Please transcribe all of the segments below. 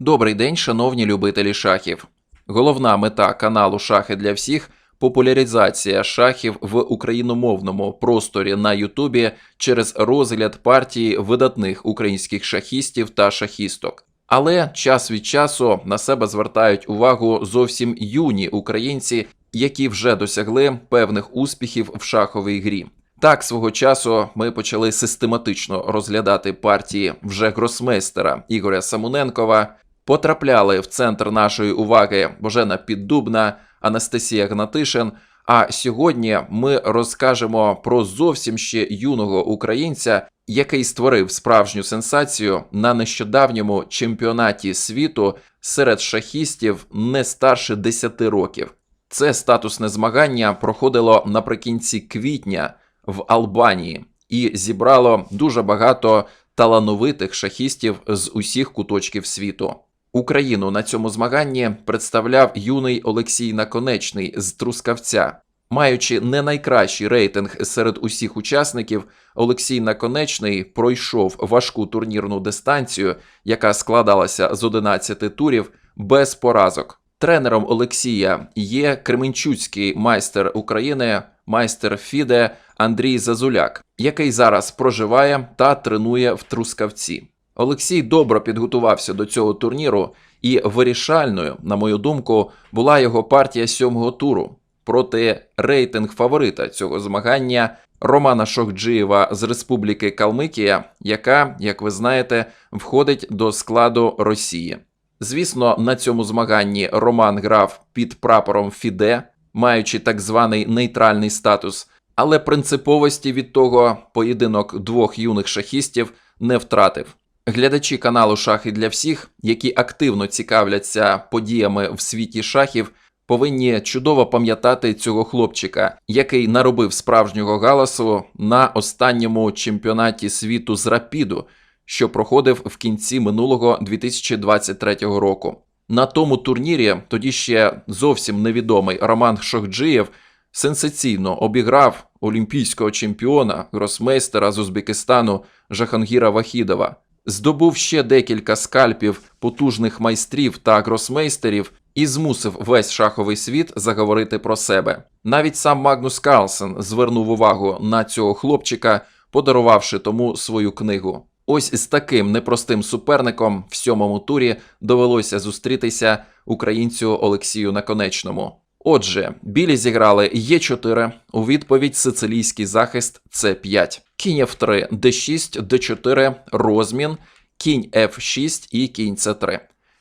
Добрий день, шановні любителі шахів. Головна мета каналу Шахи для всіх популяризація шахів в україномовному просторі на Ютубі через розгляд партії видатних українських шахістів та шахісток. Але час від часу на себе звертають увагу зовсім юні українці, які вже досягли певних успіхів в шаховій грі. Так, свого часу ми почали систематично розглядати партії вже гросмейстера Ігоря Самуненкова, потрапляли в центр нашої уваги Божена Піддубна, Анастасія Гнатишин. А сьогодні ми розкажемо про зовсім ще юного українця, який створив справжню сенсацію на нещодавньому чемпіонаті світу серед шахістів не старше 10 років. Це статусне змагання проходило наприкінці квітня в Албанії і зібрало дуже багато талановитих шахістів з усіх куточків світу. Україну на цьому змаганні представляв юний Олексій Наконечний з Трускавця. Маючи не найкращий рейтинг серед усіх учасників, Олексій Наконечний пройшов важку турнірну дистанцію, яка складалася з 11 турів без поразок. Тренером Олексія є кременчуцький майстер України, майстер Фіде Андрій Зазуляк, який зараз проживає та тренує в Трускавці. Олексій добре підготувався до цього турніру, і вирішальною, на мою думку, була його партія сьомого туру проти рейтинг фаворита цього змагання Романа Шохджиєва з Республіки Калмикія, яка, як ви знаєте, входить до складу Росії. Звісно, на цьому змаганні Роман грав під прапором Фіде, маючи так званий нейтральний статус, але принциповості від того поєдинок двох юних шахістів не втратив. Глядачі каналу Шахи для всіх, які активно цікавляться подіями в світі шахів, повинні чудово пам'ятати цього хлопчика, який наробив справжнього галасу на останньому чемпіонаті світу з рапіду, що проходив в кінці минулого 2023 року. На тому турнірі тоді ще зовсім невідомий Роман Шохджиєв сенсаційно обіграв олімпійського чемпіона гросмейстера з Узбекистану Жахангіра Вахідова здобув ще декілька скальпів потужних майстрів та гросмейстерів і змусив весь шаховий світ заговорити про себе. Навіть сам Магнус Карлсен звернув увагу на цього хлопчика, подарувавши тому свою книгу. Ось з таким непростим суперником в сьомому турі довелося зустрітися українцю Олексію Наконечному. Отже, білі зіграли Е4, у відповідь сицилійський захист С5, кінь F3, D6, D4, розмін, кінь F6 і кінь С3.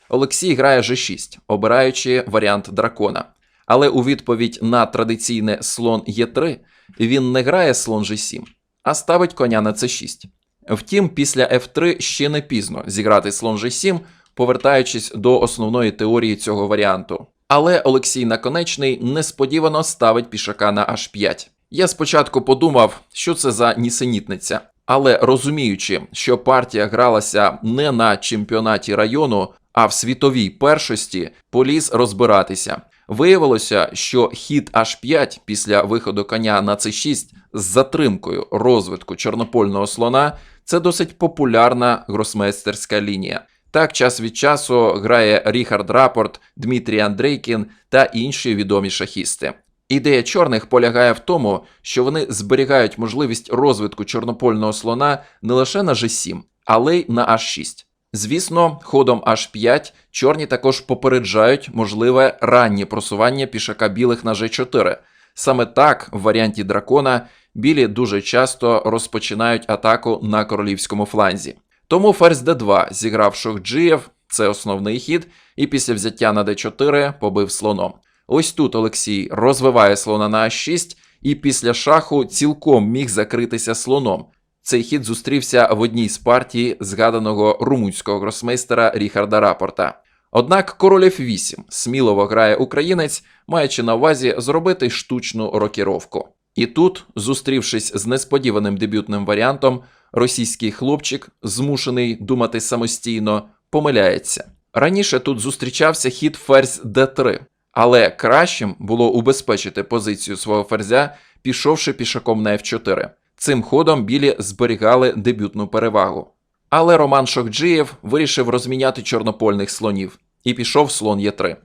Олексій грає G6, обираючи варіант дракона. Але у відповідь на традиційне слон Е3 він не грає слон G7, а ставить коня на С6. Втім, після F3 ще не пізно зіграти слон G7, повертаючись до основної теорії цього варіанту. Але Олексій Наконечний несподівано ставить пішака на H5. Я спочатку подумав, що це за нісенітниця, але розуміючи, що партія гралася не на чемпіонаті району, а в світовій першості, поліз розбиратися. Виявилося, що хід H5 після виходу коня на C6 з затримкою розвитку чорнопольного слона це досить популярна гросмейстерська лінія. Так, час від часу грає Ріхард Рапорт, Дмитрій Андрейкін та інші відомі шахісти. Ідея чорних полягає в тому, що вони зберігають можливість розвитку чорнопольного слона не лише на G7, але й на H6. Звісно, ходом H5 чорні також попереджають можливе раннє просування пішака білих на G4. Саме так, в варіанті дракона, білі дуже часто розпочинають атаку на королівському фланзі. Тому ферзь d2 зіграв Шохджиєв, це основний хід, і після взяття на d4 побив слоном. Ось тут Олексій розвиває слона на А6 і після шаху цілком міг закритися слоном. Цей хід зустрівся в одній з партій згаданого румунського гросмейстера Ріхарда Рапорта. Однак король F8 сміливо грає українець, маючи на увазі зробити штучну рокіровку. І тут, зустрівшись з несподіваним дебютним варіантом, російський хлопчик, змушений думати самостійно, помиляється. Раніше тут зустрічався хід ферзь d3, але кращим було убезпечити позицію свого ферзя, пішовши пішаком на f4. Цим ходом білі зберігали дебютну перевагу. Але Роман Шокджієв вирішив розміняти чорнопольних слонів і пішов слон Є3.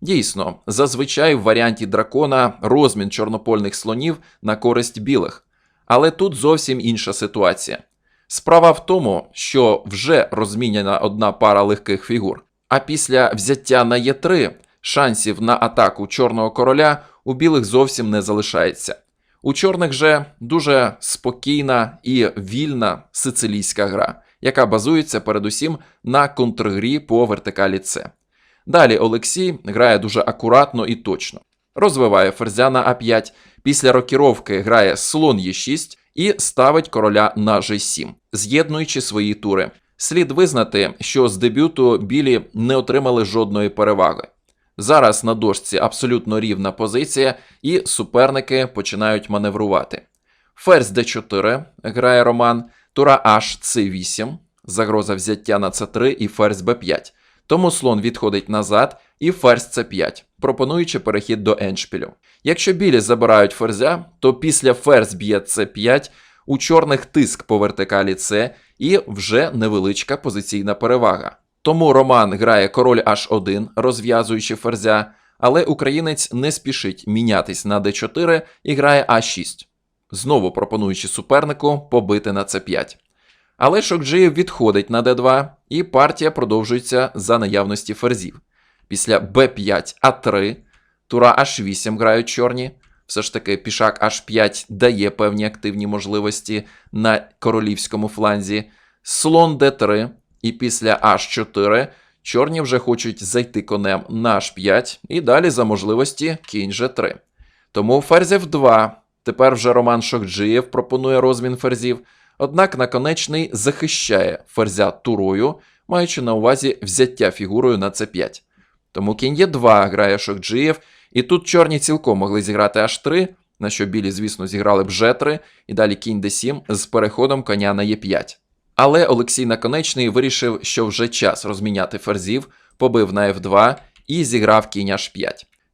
Дійсно, зазвичай в варіанті дракона розмін чорнопольних слонів на користь білих. Але тут зовсім інша ситуація. Справа в тому, що вже розміняна одна пара легких фігур, а після взяття на Є3 шансів на атаку чорного короля у білих зовсім не залишається. У чорних же дуже спокійна і вільна сицилійська гра, яка базується передусім на контргрі по вертикалі С. Далі Олексій грає дуже акуратно і точно. Розвиває ферзя на А5, після рокіровки грає слон Е6 і ставить короля на G7, з'єднуючи свої тури. Слід визнати, що з дебюту білі не отримали жодної переваги. Зараз на дошці абсолютно рівна позиція, і суперники починають маневрувати. Ферзь d4 грає Роман, тура H c8, загроза взяття на c3 і ферзь b5. Тому слон відходить назад і ферзь c5, пропонуючи перехід до еншпілю. Якщо білі забирають ферзя, то після ферзь б'є c5 у чорних тиск по вертикалі С і вже невеличка позиційна перевага. Тому Роман грає король H1, розв'язуючи ферзя, але українець не спішить мінятись на d4 і грає А6, знову пропонуючи супернику побити на c5. Але Шокджиєв відходить на d2, і партія продовжується за наявності ферзів. Після b5 А3, тура H8 грають чорні. Все ж таки, пішак H5 дає певні активні можливості на королівському фланзі. Слон d3, і після H4 чорні вже хочуть зайти конем на H5 і далі за можливості кінь G3. Тому ферзь F2. Тепер вже Роман Шокджиєв пропонує розмін ферзів, однак наконечний захищає ферзя турою, маючи на увазі взяття фігурою на c5. Тому кінь Е2 грає Шокджиєв, і тут чорні цілком могли зіграти H3, на що білі, звісно, зіграли б G3, і далі кінь d7 з переходом коня на Е5. Але Олексій Наконечний вирішив, що вже час розміняти ферзів, побив на F2 і зіграв кінь H5.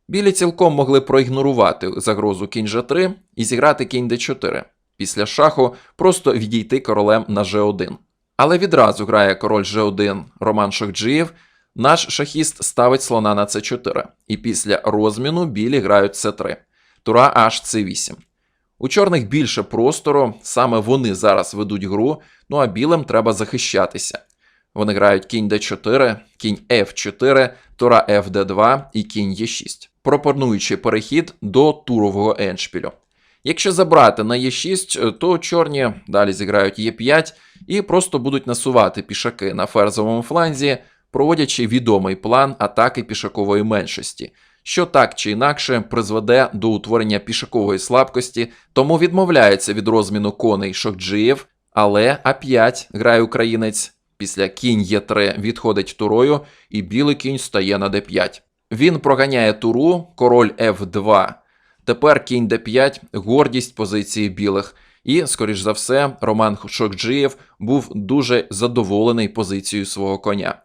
Білі цілком могли проігнорувати загрозу кінь G3 і зіграти кінь D4. Після шаху просто відійти королем на G1. Але відразу грає король G1 Роман Шохджиєв, наш шахіст ставить слона на c4, і після розміну білі грають c3, тура аж c8. У чорних більше простору, саме вони зараз ведуть гру, ну а білим треба захищатися. Вони грають кінь d4, кінь f4, тура fd2 і кінь e6, пропонуючи перехід до турового еншпілю. Якщо забрати на e6, то чорні далі зіграють e5 і просто будуть насувати пішаки на ферзовому фланзі, проводячи відомий план атаки пішакової меншості – що так чи інакше призведе до утворення пішакової слабкості, тому відмовляється від розміну коней Шокджиєв, але А5 грає українець. Після кінь Е3 відходить турою, і білий кінь стає на d5. Він проганяє туру, король F2. Тепер кінь d5, гордість позиції білих. І, скоріш за все, Роман Шокджиєв був дуже задоволений позицією свого коня.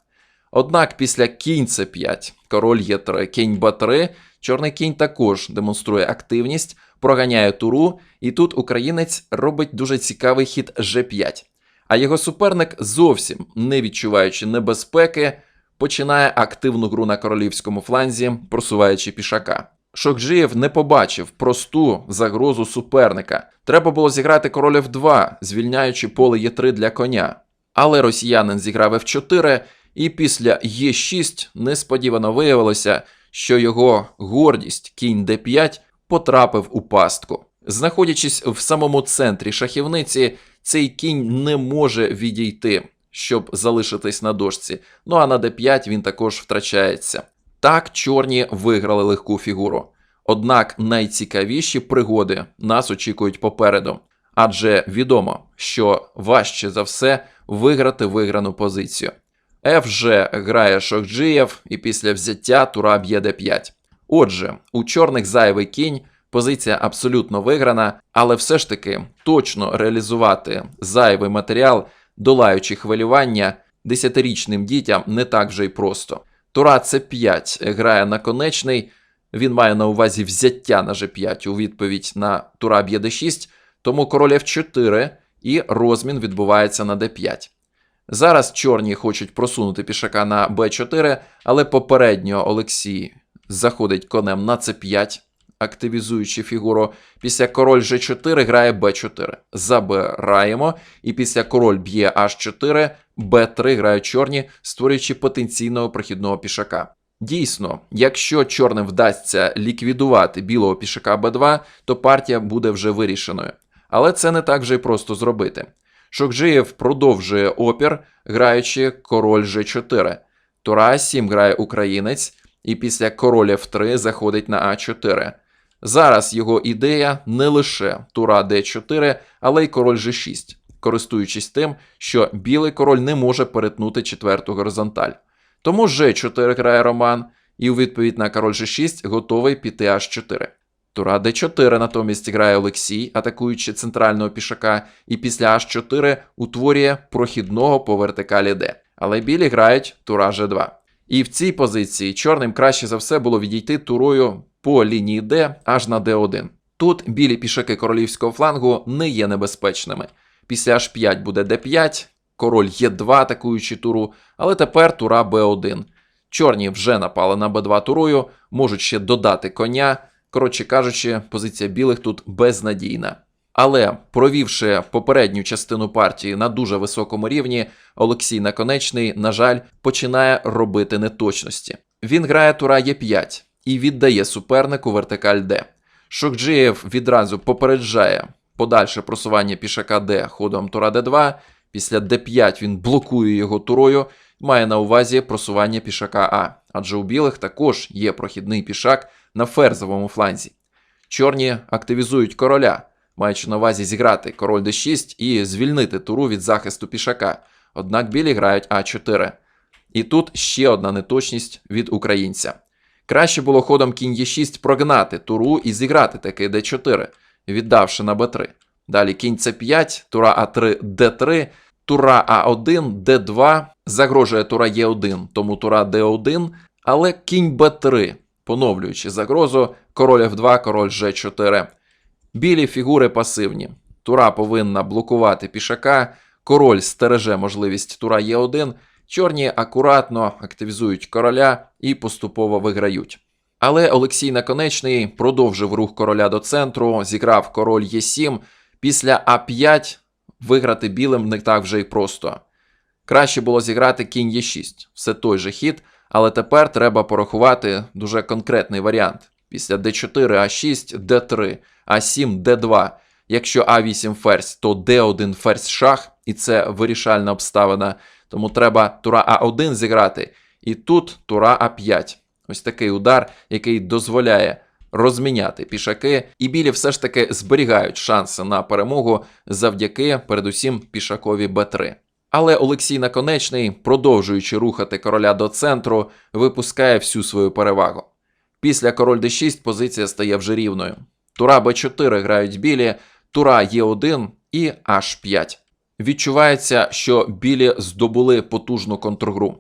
Однак після кінь c5, король Е3, кінь Б3, чорний кінь також демонструє активність, проганяє туру, і тут українець робить дуже цікавий хід G5. А його суперник, зовсім не відчуваючи небезпеки, починає активну гру на королівському фланзі, просуваючи пішака. Шокджиєв не побачив просту загрозу суперника. Треба було зіграти король F2, звільняючи поле Е3 для коня. Але росіянин зіграв F4. І після Е6 несподівано виявилося, що його гордість кінь d5 потрапив у пастку. Знаходячись в самому центрі шахівниці, цей кінь не може відійти, щоб залишитись на дошці. Ну а на d5 він також втрачається. Так, чорні виграли легку фігуру. Однак найцікавіші пригоди нас очікують попереду. Адже відомо, що важче за все виграти виграну позицію. F грає Шохджієв і після взяття тура б'є d5. Отже, у чорних зайвий кінь, позиція абсолютно виграна, але все ж таки точно реалізувати зайвий матеріал, долаючи хвилювання десятирічним дітям не так вже й просто. Тура c5 грає на конечний, він має на увазі взяття на g5 у відповідь на тура б'є d6, тому король f4 і розмін відбувається на d5. Зараз чорні хочуть просунути пішака на Б4, але попередньо Олексій заходить конем на С5, активізуючи фігуру. Після король G4 грає Б4. Забираємо. І після король б'є H4, Б3 грають чорні, створюючи потенційного прохідного пішака. Дійсно, якщо чорним вдасться ліквідувати білого пішака Б2, то партія буде вже вирішеною. Але це не так вже й просто зробити. Шокджиєв продовжує опір, граючи король G4. Тура А7 грає українець, і після король F3 заходить на А4. Зараз його ідея не лише тура d4, але й король g6, користуючись тим, що білий король не може перетнути четверту горизонталь. Тому g4 грає Роман, і у відповідь на король g6 готовий піти h4. Тура d4 натомість грає Олексій, атакуючи центрального пішака, і після h4 утворює прохідного по вертикалі d. Але білі грають тура g2. І в цій позиції чорним краще за все було відійти турою по лінії D аж на D1. Тут білі пішаки королівського флангу не є небезпечними. Після H5 буде D5, король Е2 атакуючи туру, але тепер тура B1. Чорні вже напали на B2 турою, можуть ще додати коня. Коротше кажучи, позиція білих тут безнадійна. Але провівши попередню частину партії на дуже високому рівні, Олексій Наконечний, на жаль, починає робити неточності. Він грає тура Е5 і віддає супернику вертикаль Д. Шокджиєв відразу попереджає подальше просування пішака Д ходом тура Д2. Після Д5 він блокує його турою, має на увазі просування пішака А, адже у білих також є прохідний пішак на ферзовому фланзі. Чорні активізують короля, маючи на увазі зіграти король d6 і звільнити туру від захисту пішака. Однак білі грають А4. І тут ще одна неточність від українця. Краще було ходом кінь Е6 прогнати туру і зіграти таки d4, віддавши на b3. Далі кінь c5, тура А3, d3, тура А1, d2, загрожує тура Е1, тому тура d1, але кінь b3, поновлюючи загрозу, король F2, король G4. Білі фігури пасивні. Тура повинна блокувати пішака, король стереже можливість тура Е1, чорні акуратно активізують короля і поступово виграють. Але Олексій Наконечний продовжив рух короля до центру, зіграв король Е7. Після А5 виграти білим не так вже й просто. Краще було зіграти кінь Е6, все той же хід, але тепер треба порахувати дуже конкретний варіант. Після d4, А6, d3, А7, d2. Якщо А8 ферзь, то d1 ферзь шах, і це вирішальна обставина. Тому треба тура А1 зіграти. І тут тура А5. Ось такий удар, який дозволяє розміняти пішаки, і білі все ж таки зберігають шанси на перемогу завдяки, передусім, пішакові Б3. Але Олексій Наконечний, продовжуючи рухати короля до центру, випускає всю свою перевагу. Після король d6 позиція стає вже рівною. Тура b4 грають білі, тура Е1 і H5. Відчувається, що білі здобули потужну контргру.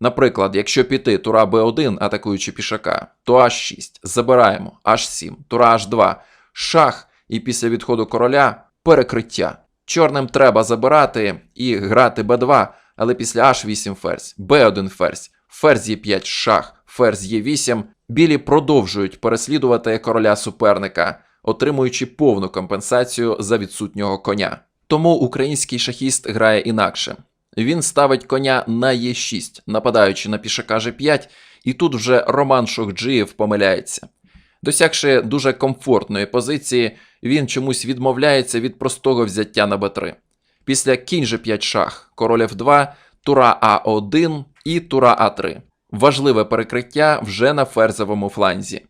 Наприклад, якщо піти тура b1, атакуючи пішака, то H6, забираємо, H7, тура H2, шах, і після відходу короля перекриття. Чорним треба забирати і грати b2, але після H8 ферзь, b1 ферзь, ферзь Е5 шах, ферзь Е8, білі продовжують переслідувати короля суперника, отримуючи повну компенсацію за відсутнього коня. Тому український шахіст грає інакше. Він ставить коня на Е6, нападаючи на пішака G5, і тут вже Роман Шохджиєв помиляється. Досягши дуже комфортної позиції, він чомусь відмовляється від простого взяття на Б3. Після кінь G5 шах, король F2, тура А1 і тура А3. Важливе перекриття вже на ферзовому фланзі.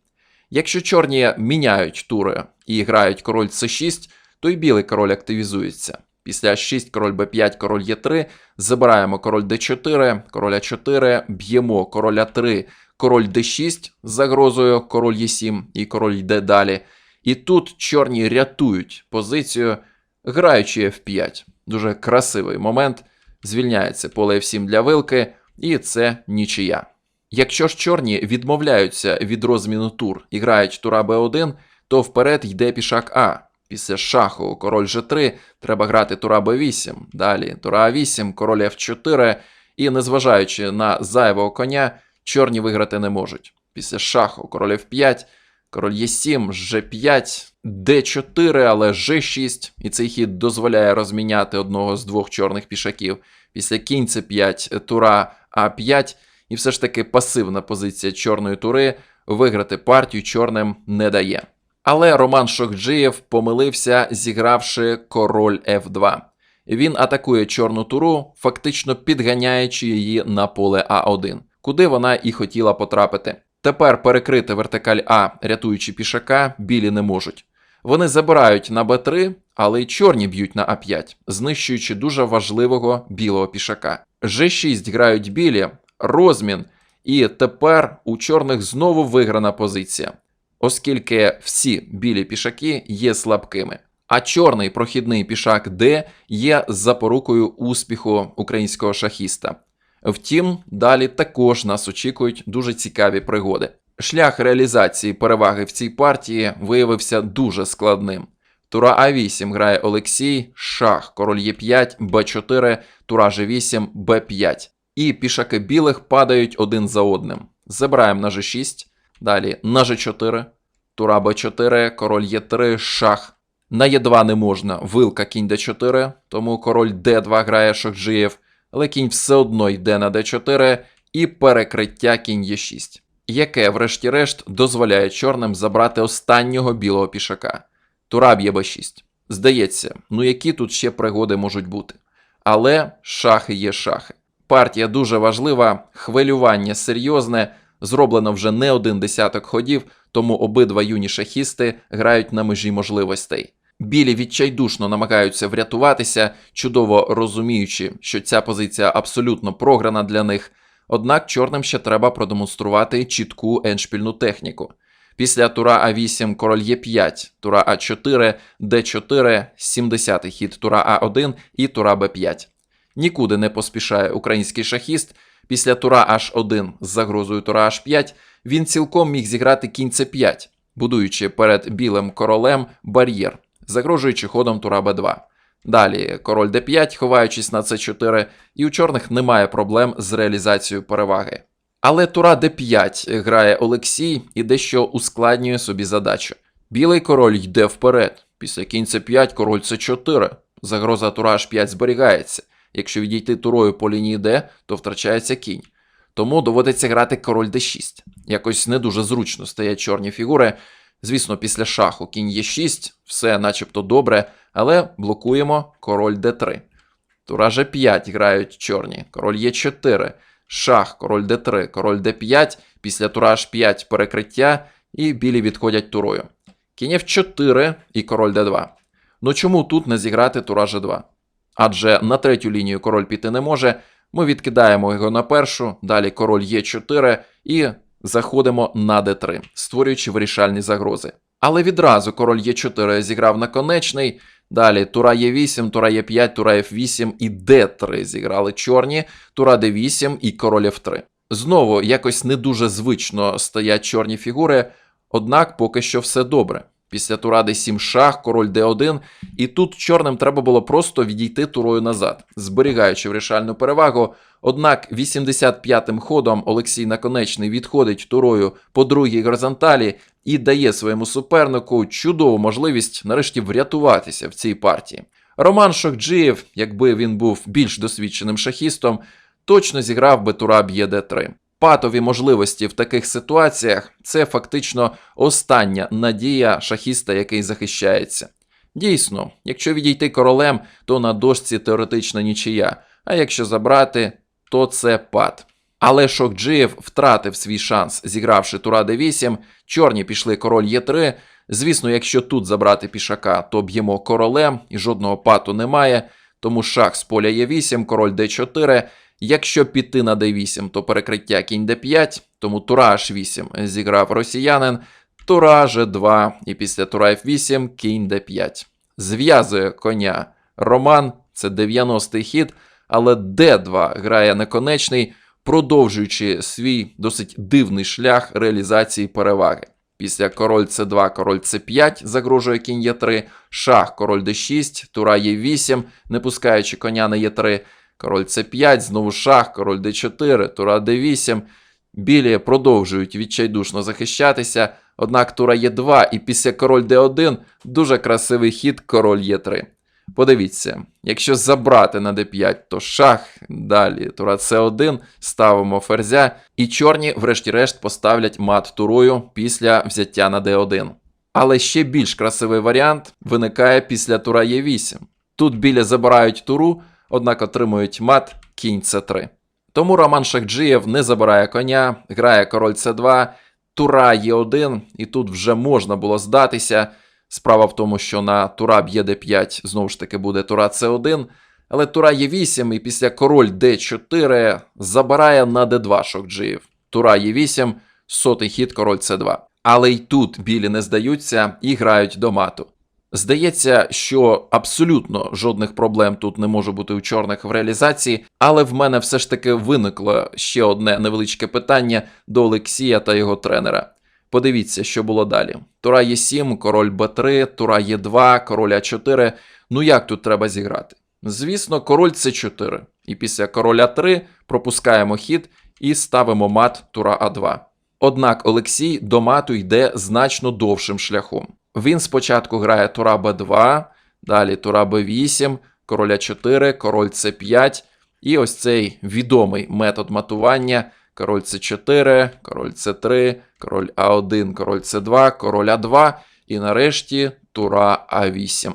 Якщо чорні міняють тури і грають король С6, то й білий король активізується. Після 6 король Б5, король Е3, забираємо король Д4, король А4, б'ємо король А3, король Д6 з загрозою, король Е7 і король йде далі. І тут чорні рятують позицію, граючи F5. Дуже красивий момент. Звільняється поле F7 для вилки, і це нічия. Якщо ж чорні відмовляються від розміну тур і грають тура Б1, то вперед йде пішак А. Після шаху король G3 треба грати тура Б8. Далі тура А8, король F4. І незважаючи на зайвого коня, чорні виграти не можуть. Після шаху король F5, король Е7, G5, Д4, але G6. І цей хід дозволяє розміняти одного з двох чорних пішаків. Після кінь С5, тура А5. І все ж таки пасивна позиція чорної тури виграти партію чорним не дає. Але Роман Шохджиєв помилився, зігравши король F2. Він атакує чорну туру, фактично підганяючи її на поле А1, куди вона і хотіла потрапити. Тепер перекрити вертикаль А, рятуючи пішака, білі не можуть. Вони забирають на Б3, але й чорні б'ють на А5, знищуючи дуже важливого білого пішака. G6 грають білі, розмін, і тепер у чорних знову виграна позиція, оскільки всі білі пішаки є слабкими. А чорний прохідний пішак Д є запорукою успіху українського шахіста. Втім, далі також нас очікують дуже цікаві пригоди. Шлях реалізації переваги в цій партії виявився дуже складним. Тура А8 грає Олексій, шах, король Е5, Б4, тура Ж8, Б5. І пішаки білих падають один за одним. Забираємо на G6, далі на G4, тура Б4, король Е3, шах. На Е2 не можна, вилка кінь Д4, тому король Д2 грає Шохджиєв, але кінь все одно йде на Д4 і перекриття кінь Е6, яке, врешті-решт, дозволяє чорним забрати останнього білого пішака. Тура б'є Б6. Здається, ну які тут ще пригоди можуть бути. Але шахи є шахи. Партія дуже важлива, хвилювання серйозне, зроблено вже не один десяток ходів, тому обидва юні шахісти грають на межі можливостей. Білі відчайдушно намагаються врятуватися, чудово розуміючи, що ця позиція абсолютно програна для них. Однак чорним ще треба продемонструвати чітку еншпільну техніку. Після тура А8 король Е5, тура А4, Д4, 70-й хід тура А1 і тура Б5. Нікуди не поспішає український шахіст. Після тура H1 з загрозою тура H5 він цілком міг зіграти кінь С5, будуючи перед білим королем бар'єр, загрожуючи ходом тура Б2. Далі король Д5, ховаючись на С4, і у чорних немає проблем з реалізацією переваги. Але тура Д5 грає Олексій і дещо ускладнює собі задачу. Білий король йде вперед. Після кінь С5 король С4. Загроза тура H5 зберігається. Якщо відійти турою по лінії Д, то втрачається кінь. Тому доводиться грати король d6. Якось не дуже зручно стоять чорні фігури. Звісно, після шаху кінь Е6, все начебто добре, але блокуємо король d3. Тура G5 грають чорні, король Е4, шах, король d3, король d5, після тура H5 перекриття, і білі відходять турою. Кінь F4 і король d2. Ну чому тут не зіграти тура G2? Адже на третю лінію король піти не може. Ми відкидаємо його на першу, далі король Е4 і заходимо на d3, створюючи вирішальні загрози. Але відразу король Е4 зіграв на конечний. Далі тура Е8, тура Е5, тура F8 і d3 зіграли чорні, тура d8 і король F3. Знову якось не дуже звично стоять чорні фігури, однак поки що все добре. Після тура d7 шах, король d1, і тут чорним треба було просто відійти турою назад, зберігаючи вирішальну перевагу. Однак 85-м ходом Олексій Наконечний відходить турою по другій горизонталі і дає своєму супернику чудову можливість нарешті врятуватися в цій партії. Роман Шохджиєв, якби він був більш досвідченим шахістом, точно зіграв би тура б'є d3. Патові можливості в таких ситуаціях це фактично остання надія шахіста, який захищається. Дійсно, якщо відійти королем, то на дошці теоретична нічия, а якщо забрати, то це пад. Але Шокджиєв втратив свій шанс, зігравши тура d8, чорні пішли король Е3. Звісно, якщо тут забрати пішака, то б'ємо королем і жодного пату немає, тому шах з поля Е8, король d4. Якщо піти на d8, то перекриття кінь d5, тому тура h8 зіграв росіянин, тура g2 і після тура f8 кінь d5. Зв'язує коня Роман, це 90-й хід, але d2 грає неконечний, продовжуючи свій досить дивний шлях реалізації переваги. Після король С2, король С5 загрожує кінь Е3, шах, король Д6, тура Е8, не пускаючи коня на Е3, король С5, знову шах, король Д4, тура Д8. Білі продовжують відчайдушно захищатися, однак тура Е2 і після король Д1 дуже красивий хід король Е3. Подивіться, якщо забрати на d5, то шах, далі тура С1, ставимо ферзя, і чорні, врешті-решт, поставлять мат турою після взяття на d1. Але ще більш красивий варіант виникає після тура Е8. Тут білі забирають туру, однак отримують мат кінь С3. Тому Роман Шахджієв не забирає коня, грає король С2, тура Е1, і тут вже можна було здатися. Справа в тому, що на тура б'є d5 знову ж таки буде тура c1, але тура Е8 і після король d4 забирає на d2 Шокджиїв. Тура Е8, сотий хід король c2. Але й тут білі не здаються і грають до мату. Здається, що абсолютно жодних проблем тут не може бути у чорних в реалізації, але в мене все ж таки виникло ще одне невеличке питання до Олексія та його тренера. Подивіться, що було далі. Тура Е7, король Б3, тура Е2, король А4. Ну як тут треба зіграти? Звісно, король С4. І після короля 3 пропускаємо хід і ставимо мат тура А2. Однак Олексій до мату йде значно довшим шляхом. Він спочатку грає тура Б2, далі тура Б8, король А4, король С5. І ось цей відомий метод матування король С4, король С3, король А1, король С2, король А2 і нарешті тура А8.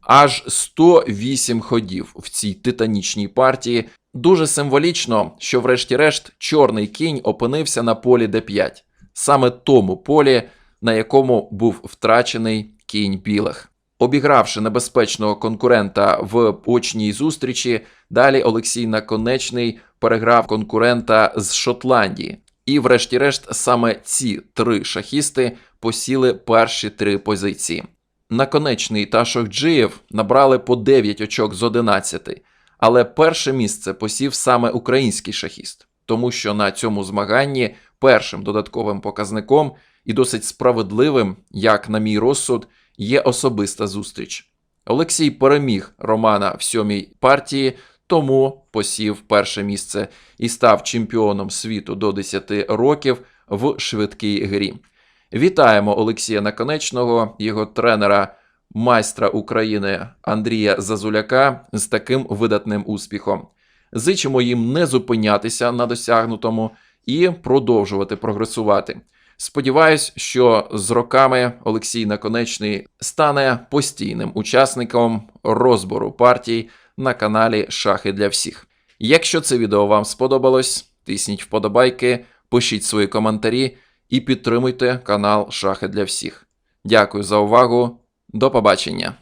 Аж 108 ходів в цій титанічній партії. Дуже символічно, що, врешті-решт, чорний кінь опинився на полі Д5, саме тому полі, на якому був втрачений кінь білих. Обігравши небезпечного конкурента в очній зустрічі, далі Олексій Наконечний переграв конкурента з Шотландії. І, врешті-решт, саме ці три шахісти посіли перші три позиції. Наконечний та Шохджиєв набрали по 9 очок з 11, але перше місце посів саме український шахіст, тому що на цьому змаганні першим додатковим показником і досить справедливим, як на мій розсуд, є особиста зустріч. Олексій переміг Романа в сьомій партії, тому посів перше місце і став чемпіоном світу до 10 років в швидкій грі. Вітаємо Олексія Наконечного, його тренера, майстра України Андрія Зазуляка з таким видатним успіхом. Зичимо їм не зупинятися на досягнутому і продовжувати прогресувати. Сподіваюсь, що з роками Олексій Наконечний стане постійним учасником розбору партій на каналі Шахи для всіх. Якщо це відео вам сподобалось, тисніть вподобайки, пишіть свої коментарі і підтримуйте канал Шахи для всіх. Дякую за увагу. До побачення!